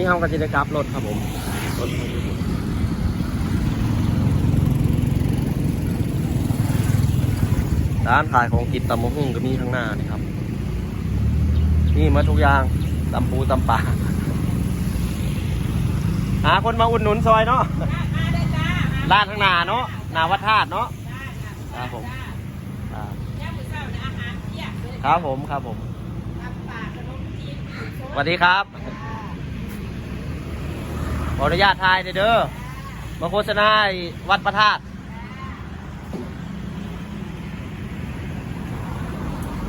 นี้เขาก็จะได้กลับรถครับผมรถร้านขายของกินตำมะฮุ่งก็มีข้างหน้านี่ครับนี่มาทุกอย่างตำปูตำปลาหาคนมาอุดหนุนซอยเนาะร้านข้างหน้าเนาะหนาวัดธาตุเนาะครับผมครับผมครับผมสวัสดีครับ ออนุญาตทายเด้อมาโฆษณาวัดพระธาตุ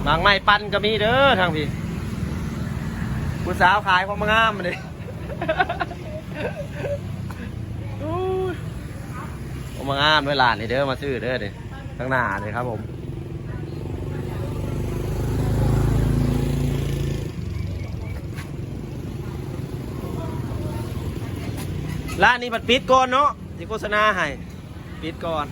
บางไม้ปันก็มีเด้อทางพี่ผู้สาวขายของมงามมาเลยอู้ยของมงามเวลานนี่เด้อมาซื้อเด้อเนี่ยข้างหน้าเลยครับผม ร้านนี้บัดปิดก่อนเนาะที่โฆษณาให้ปิดก่อน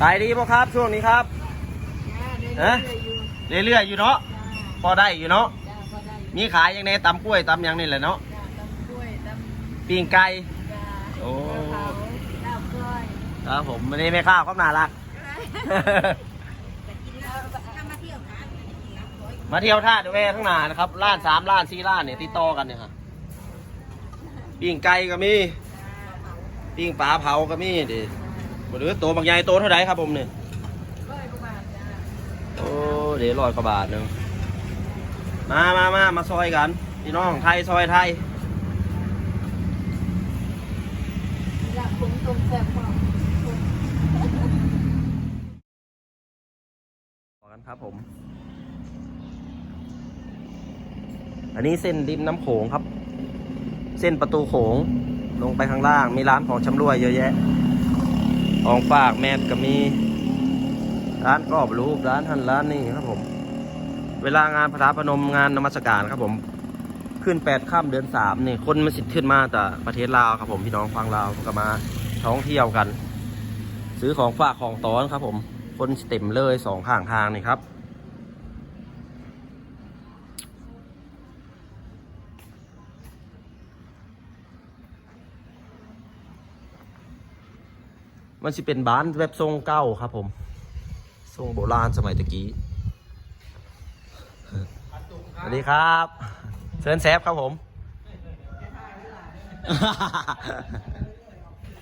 ขายดีป่ะครับช่วงนี้ครับฮะเรื่อยๆอยู่เนาะ พอได้อยู่เนาะ มีขายอย่างในตำกล้วยตำอย่างนี่แหละเนาะ ปิ้งไก่ โอ้ ครับผมวันนี้ไม่ข้าวครับน่ารัก มาเที่ยวท่าเดยวแวข้างหน้านะครับล้านสามล้านสี่ล้านเนี่ยติดต่อกันเนี่ยครับปิ้งไก่ก็มีปิ้งปลาเผาก็มีดิหรือตัวบางใหญ่ตัวเท่าไหร่ครับผมเนี่ยโอ้เดี๋ยวร้อยกว่าบาทเนึงมามามามาซอยกันพี่น้องไทยซอยไทยต่อกัน ครับผม อันนี้เส้นริมน้ำโขงครับ เส้นประตูโขงลงไปข้างล่าง มีร้านของชำรวยเยอะแยะ ของฝากแมสก็มี ร้านกรอบรูปร้านทันร้านนี่ครับผม เวลางานพระธาตุพนมงานนมัสการครับผม ขึ้นแปดข้ามเดือนสามนี่คนมาสิทธิ์ขึ้นมาแต่ประเทศลาวครับผมพี่น้องฟังลาวก็มาท่องเที่ยวกัน ซื้อของฝากของตอนครับผม คนเต็มเลยสองข้างทางนี่ครับ มันจะเป็นบ้านแบบทรงเก้าครับผม ทรงโบราณสมัยตะกี้สวัสดีครับเชิญแซฟครับผม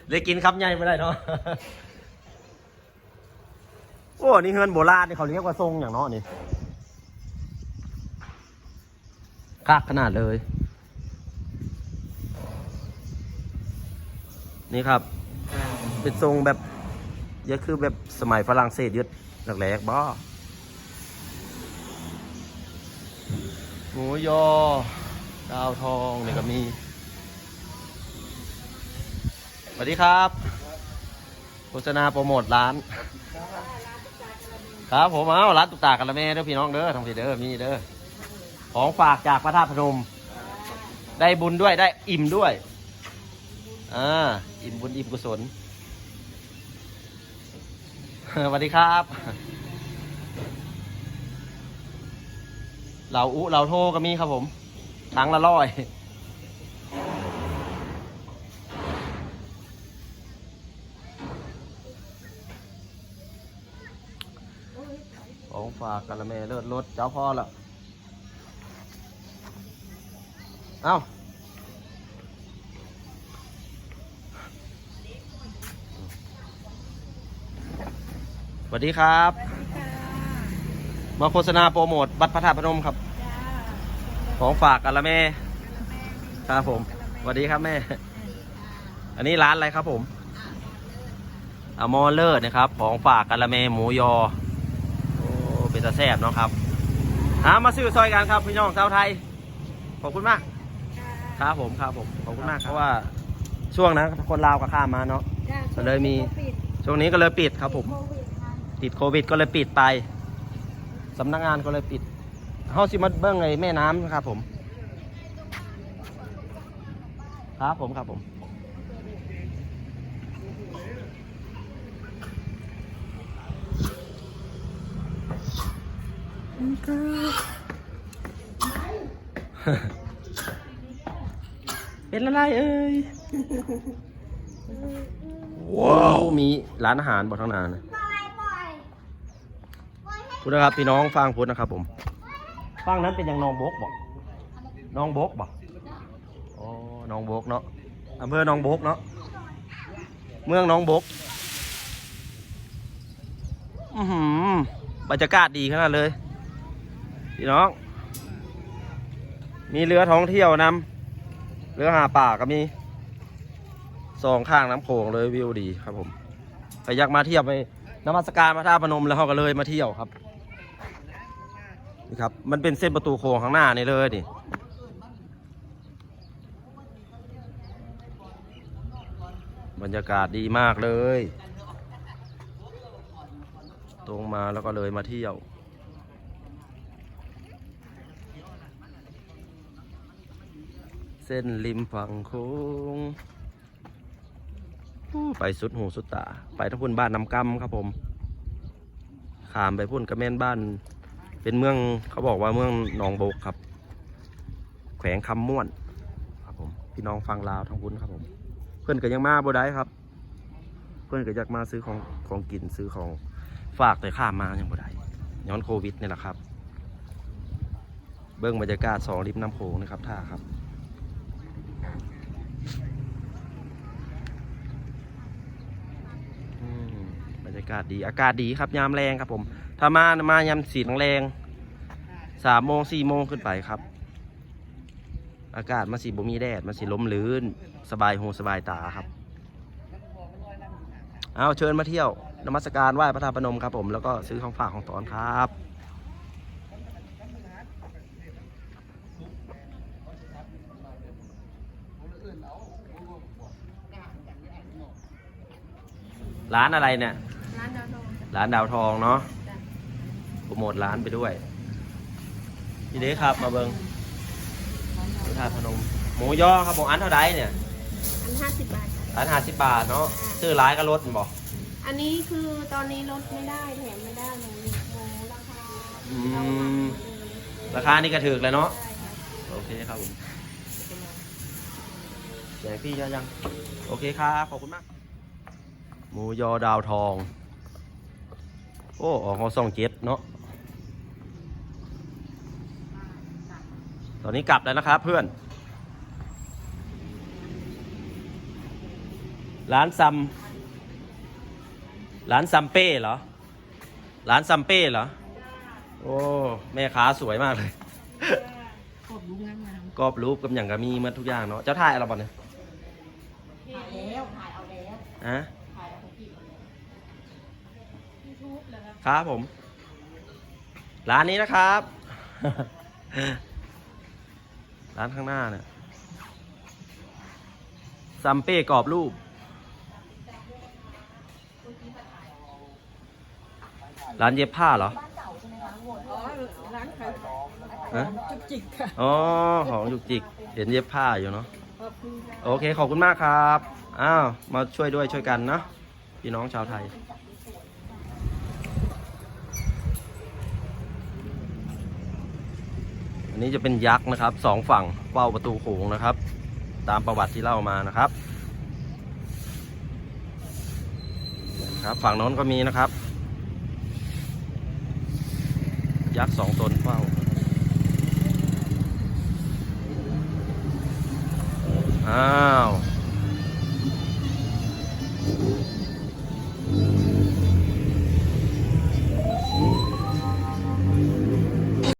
เลยกินคำใหญ่ไม่ได้เนาะ โอ้นี่เฮือนโบราณนี่เขาเรียกว่าทรงอย่างเนาะนี่คักขนาดเลย นี่ครับ เป็นทรงแบบเยอะคือแบบสมัยฝรั่งเศสยึดแรกบ้าหมูยอดาวทองนี่ก็มีสวัสดีครับโฆษณาโปรโมทร้าน ครับผมเอาร้านตุกตากันละแม่เด้อพี่น้องเด้อทางพี่เด้อมีเด้อของฝากจากพระธาตุพนม ได้บุญด้วยได้อิ่มด้วยอ่าอิ่มบุญอิ่มกุศลสวัสดีครับเหล่าอุเหล่าโทก็มีครับผมถังละร้อย ของฝากกันละแมเลิศรถเจ้าพ่อละเอ้าสวัสดีครับ มาโฆษณาโปรโมทบัตรพระธาตุพนมครับ ของฝากกันละแม่ครับผมสวัสดีครับแม่ อันนี้ร้านอะไรครับผมอมอเลอร์นะครับ ของฝากกันละแม่หมูยอ อ้เป็นตาแซ่บเนาะครับหามาซื้อซอยกันครับพี่น้องชาวไทย ขอบคุณมาก ครับผมครับผมขอบคุณมากครับเพราะว่าช่วงนั้นคนลาวก็ข้ามมาเนาะ ก็เลยมี ช่วงนี้ก็เลยปิดครับผม ติดโควิดก็เลยปิดไปสำนักงานก็เลยปิดเฮาสิมาเบิ้งไอ้แม่น้ำครับผม ครับผมครับผม เป็นอะไรเอ่ย ว้าว มีร้านอาหารบอกทั้งนานนะพูดนะครับพี่น้องฟังพูดนะครับผมฟังนั้นเป็นอย่างน้องบกบอกน้องบกบอกอ๋อน้องบกเนาะอำเภอน้องบกเนาะเมืองน้องบกอือหือบรรยากาศดีขนาดเลย พี่น้อง มีเรือท่องเที่ยวนำเรือหาป่าก็มีสองข้างน้ำโขงเลยวิวดีครับผมใครอยากมาเที่ยวไปนมัสการพระธาตุพนมแล้วเขาก็เลยมาเที่ยวครับนี่ครับ มันเป็นเส้นประตูโค้งข้างหน้านี่เลยนี่บรรยากาศดีมากเลย ตรงมาแล้วก็เลยมาเที่ยว ส้นริมฝั่งโค้งไปสุดหูสุดตา ไปทั้งพุ่นบ้านน้ำกำครับผมขามไปพุ่นกระแม่นบ้าน เป็นเมืองเขาบอกว่าเมืองหนองโบกครับ แขวงคำม่วนครับผมพี่น้องฟังลาวทั้งพุ่นครับผม เพื่อนก็ยังมาบ่ได้ครับ เพื่อนก็อยากมาซื้อของของกินซื้อของฝากแต่ข้ามมายังบ่ได้ย้อนโควิดนี่แหละครับ เบิ้องบรรยากาศสองริมน้ำโขงนะครับท่าครับ อืมบ รยากาศดี อากาศดีครับยามแรงครับผม ถ้ามามายามสีแรงสามโมงสี่โมงขึ้นไปครับ อากาศมันสีบ่มีแดดมันสีลมลื่น สบายหูสบายตาครับ เอาเชิญมาเที่ยวนมัสการไหว้พระธาตุพนมครับผม แล้วก็ซื้อของฝากของตอนครับร้านอะไรเนี่ย ร้านดาวทองร้านดาวทองเนาะโปรโมทร้านไปด้วยพี่เด้ครับมาเบิงพระธาตุพนม หมูย่อครับผมอันเท่าไดเนี่ย อันห้าสิบบาทค่ะอันห้าสิบบาทเนาะซื้อร้ายก็ลดบอกอันนี้คือตอนนี้ลดไม่ได้แถมไม่ได้เลยโอ้ราคาอืเราหมักมเหมือนเดิมราคานี่กระถือเลยเนาะใช่ค่ะโอเคครับผมแจกพี่ยังยัง โอเคครับ ขอบคุณมาก หมูยอดาวทอง โอ้ออกเขาส่องเจ็ดเนาะตอนนี้กลับแล้วนะครับเพื่อน ร้านซัม ร้านซัมเป้เหรอ ร้านซัมเป้เหรอ โอ้ แม่ค้าสวยมากเลยขอบดูงามงามกรอบรูปกับอย่างก็มีหมาทุกอย่างเนาะ เจ้าถ่ายอะไรบ้างเนี่ยถ่ายแล้ว ถ่ายเอาแล้วฮะ ครับครับผม ร้านนี้นะครับ ร้านข้างหน้าเนี่ยซัมเป้กรอบรูป ร้านเย็บผ้าเหรออ๋อร้านขายฮะจุกจิกค่ะอ๋อของจุกจิก เห็นเย็บผ้าอยู่เนาะขอบคุณค่ะโอเค ขอบคุณมากครับ อ้าว มาช่วยด้วยช่วยกันเนาะพี่น้องชาวไทย อันนี้จะเป็นยักษ์นะครับสองฝั่งเป้าประตูโขงนะครับ ตามประวัติที่เล่ามานะครับครับฝั่งโน้นก็มีนะครับ ยักษ์สองตนเป้าอ้าว